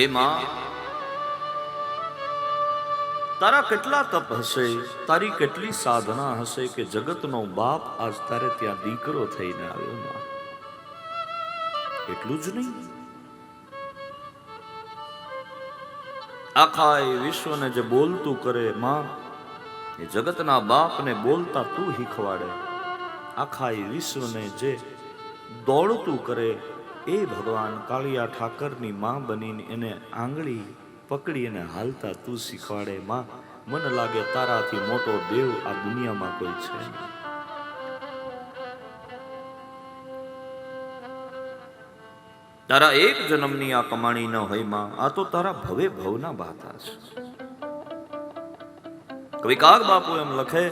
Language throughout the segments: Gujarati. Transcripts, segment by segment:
હે માં તારા કેટલા તપ હશે, તારી કેટલી સાધના હશે કે જગતનો બાપ આજ તારે ત્યાં દીકરો થઈને આવ્યો માં? એટલું જ નહીં? આખા એ વિશ્વને જે બોલતું કરે માં, એ જગતના બાપને બોલતા તું શીખવાડે. આખા એ વિશ્વને જે દોડતું કરે એ ભગવાન કાળિયા ઠાકરની માં બનીને એને આંગળી પકડી અને હાલતા તું શીખવાડે, માં, મને લાગે તારાથી મોટો દેવ આ દુનિયામાં કોઈ છે તારા એક જન્મની આ કમાણી ન હોય, માં. આ તો તારા ભવે ભવના ભાતા છે. કવિ કાગ બાપુ એમ લખે,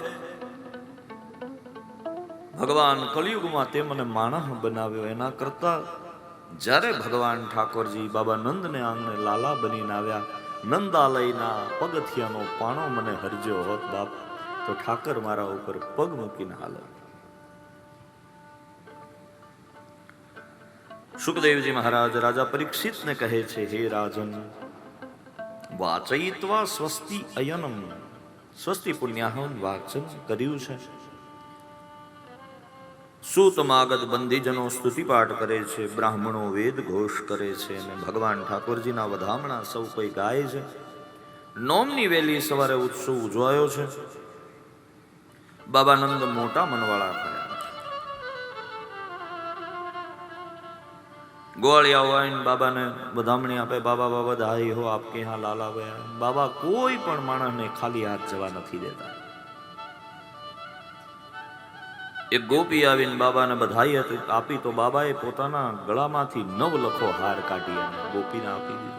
ભગવાન કલિયુગમાં તે મને માણસ બનાવ્યો. એના કરતા જ્યારે ભગવાન ઠાકોરજી બાબા નંદને આંગણે લાલા બનીને આવ્યા, નંદાલયના પગથિયાનો પાણો મને હરજ્યો હોત બાપ, તો ઠાકર મારા ઉપર પગ મૂકીને હાલે. સુખદેવજી મહારાજ રાજા પરીક્ષિતને કહે છે, હે રાજન, વાચયિત્વા સ્વસ્તિ અયનમ. સ્વસ્તિ પુણ્યાહમ વાચન કર્યું છે. સૂતમાગત બંદીજનો સ્તુતિપાઠ કરે છે? બ્રાહ્મણો વેદ ઘોષ કરે છે અને ભગવાન ઠાકોરજીના વધામણા સૌ કોઈ ગાય છે. નોમની વેલી સવારે ઉત્સવ ઉજવાયો છે. બાબાનંદ મોટા મનવાળા થયા. ગોળિયા હોય બાબાને વધામણી આપે, બાબા બાબા દાહી હો આપકે હા લાલા ગયા બાબા કોઈ પણ માણસને ખાલી હાથ જવા નથી દેતા. એક ગોપી આવીને બાબાને બધાઈ હતી. આપી તો બાબાએ પોતાના ગળામાંથી નવ લખો હાર કાઢી અને ગોપીને આપી દીધો.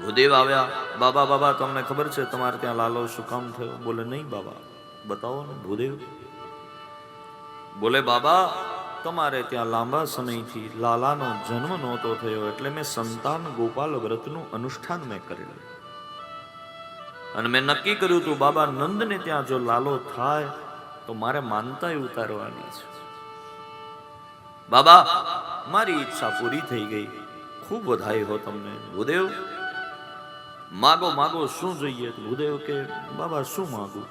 ભૂદેવ આવ્યા, બાબા બાબા, તમને ખબર છે તમારે ત્યાં લાલો શું કામ થયો? બોલે, નહીં બાબા, બતાવો ને ભૂદેવ. બોલે, બાબા, તમારે ત્યાં લાંબા સમયથી લાલાનો જન્મ નહોતો થયો એટલે મેં સંતાન ગોપાલ વ્રતનું અનુષ્ઠાન મેં કરેલું અને મેં નક્કી કર્યું હતું, બાબા, નંદને ત્યાં જો લાલો થાય, તો મારે માનતાય ઉતારવાની છે. બાબા, મારી ઈચ્છા પૂરી થઈ ગઈ. ખૂબ વધાઈ હો તમને. ભૂદેવ માગો માગો, શું જોઈએ? ભૂદેવ કે, બાબા, શું માગું?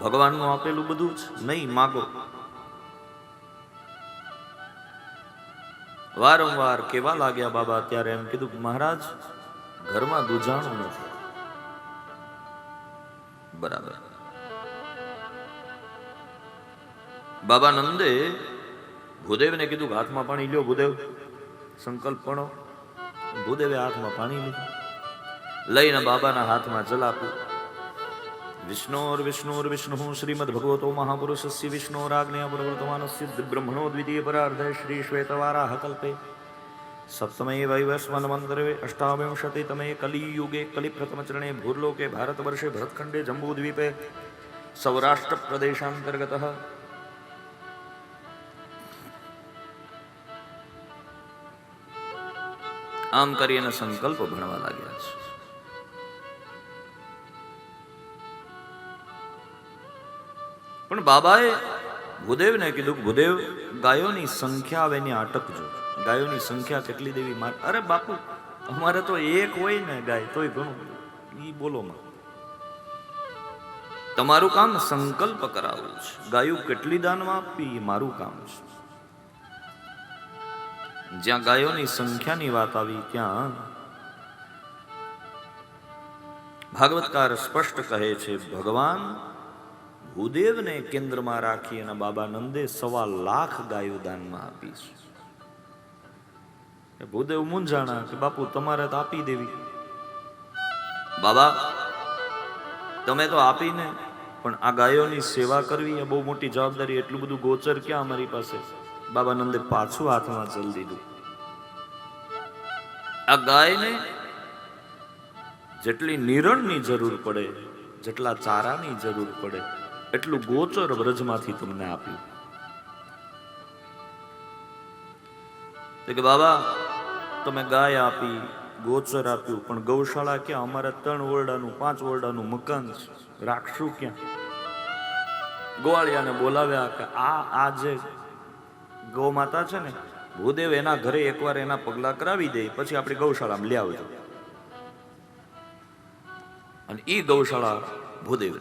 ભગવાનનું આપેલું બધું જ નહીં માગો. વારંવાર કેવા લાગ્યા બાબા ત્યારે એમ કીધું મહારાજ, ઘરમાં દુજાણું નથી. બરાબર. બાબા નંદે ભૂદેવને કીધું કે હાથમાં પાણી લ્યો ભૂદેવ સંકલ્પ પણો ભૂદેવે હાથમાં પાણી લીધું. લઈને બાબાના હાથમાં જલ આપ્યું વિષ્ણોર વિષ્ણુર વિષ્ણુ શ્રીમદ ભગવતો મહાપુરુષસ્ય વિષ્ણોરાગ્નેય પ્રવર્તમાનસ્ય બ્રહ્મણો દ્વિતીય પરાર્ધે શ્રી શ્વેતવારાહ કલ્પે. સપ્તમે વૈવસ્વન મંત્રે અષ્ટાવિંશતિ તમે કલિયુગે કલિપ્રથમચરણે ભૂર્લોકે ભારતવર્ષે ભરતખંડે જંબૂદ્વીપે સૌરાષ્ટ્ર પ્રદેશાંતર્ગત આમ કરીને સંકલ્પ ભણવા લાગ્યા છે પણ બાબાએ ભૂદેવને કીધું ભૂદેવ ગાયોની સંખ્યા આવે એની અટકજો ગાયોની સંખ્યા કેટલી દેવી? માર અરે બાપુ, અમારે તો એક હોય ને ગાય, તોય ઘણું. ઈ બોલો માં. તમારું કામ સંકલ્પ કરાવવું છે. ગાયો કેટલી દાનમાં આપવી એ મારું કામ છે. જ્યાં ગાયોની સંખ્યાની વાત આવી, ત્યાં ભાગવતકાર સ્પષ્ટ કહે છે, ભગવાન, ભૂદેવને કેન્દ્રમાં રાખી અને બાબા નંદે સવા લાખ ગાયો દાનમાં આપી છે. ભૂદેવ મૂંઝાણા કે બાપુ, તમારે તો આપી દેવી. બાબા, તમે તો આપીને પણ આ ગાયોની સેવા કરવી એ બહુ મોટી જવાબદારી. એટલું બધું ગોચર ક્યાં અમારી પાસે? બાબા નંદે પાછું હાથમાં ચલ દીધું. આ ગાયને જેટલી નિરણની જરૂર પડે, જેટલા ચારાની જરૂર પડે, એટલું ગોચર વ્રજમાંથી તમને આપ્યું. કે બાબા તમે ગાય આપી, ગોચર આપ્યું, પણ ગૌશાળા ક્યાં? અમારા ત્રણ ઓરડાનું પાંચ ઓરડાનું મકાન છે. રાખશું ક્યાં? ગોવાળિયાને બોલાવ્યા કે આ આ જે ગૌ માતા છે ને, ભૂદેવ એના ઘરે એકવાર એના પગલા કરાવી દે, પછી આપણી ગૌશાળામાં લઈ આવજો. અને એ ગૌશાળા ભૂદેવ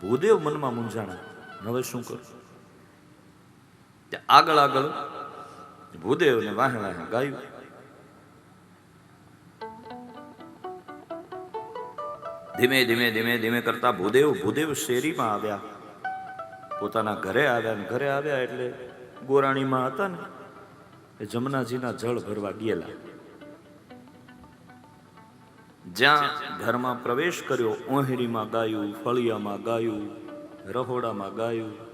ભૂદેવ મનમાં મૂંઝાણા. હવે શું કરું? આગળ આગળ ભૂદેવને વાહે વાહે ગાયું ધીમે ધીમે ધીમે ધીમે કરતા ભૂદેવ ભૂદેવ શેરીમાં આવ્યા પોતાના ઘરે આવ્યા ને ઘરે આવ્યા એટલે ગોરાણીમાં હતા ને એ જમનાજીના જળ ભરવા ગયેલા. જ્યાં ઘરમાં પ્રવેશ કર્યો ઓહરીમાં ગાયું, ફળિયામાં ગાયું, રહોડામાં ગાયું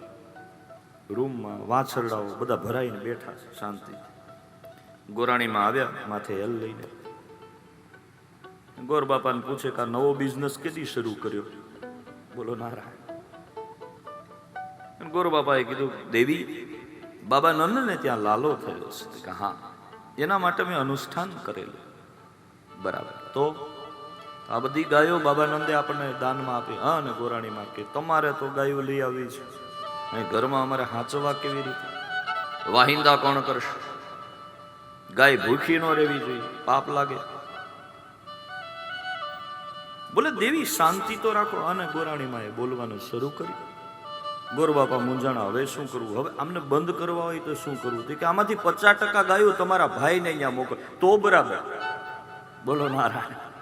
રૂમમાં વાછરડાઓ બધા ભરાઈને બેઠા છે, શાંતિ. ગોરાણીમાં આવ્યા, માથે હેલ લઈને. ગોર બાપાને પૂછે કે નવો બિઝનેસ કેદી શરૂ કર્યો? બોલો, નારાયણ. ગોર બાપાએ કીધું, દેવી, બાબા નંદને ત્યાં લાલો થયો છે. કે હા, એના માટે મેં અનુષ્ઠાન કરેલું. બરાબર. તો આ બધી ગાયો બાબા નંદે આપણને દાનમાં આપી. હા, અને ગોરાણીમાં કે, તમારે તો ગાયો લઈ આવી છે. ઘરમાં અમારે હાંચવા કેવી રીતે? વાહિંદા કોણ કરશે? ગાય ભૂખી ન રહેવી જોઈએ પાપ લાગે. બોલે દેવી શાંતિ તો રાખો. અને ગોરાણીમાં એ બોલવાનું શરૂ કર્યું. ગોરબાપા મુંજાણા હવે શું કરવું? હવે આમને બંધ કરવા હોય તો શું કરવું? કે આમાંથી પચાસ ટકા ગાયો તમારા ભાઈને અહીંયા મોકલ. તો બરાબર. બોલો નારાયણ.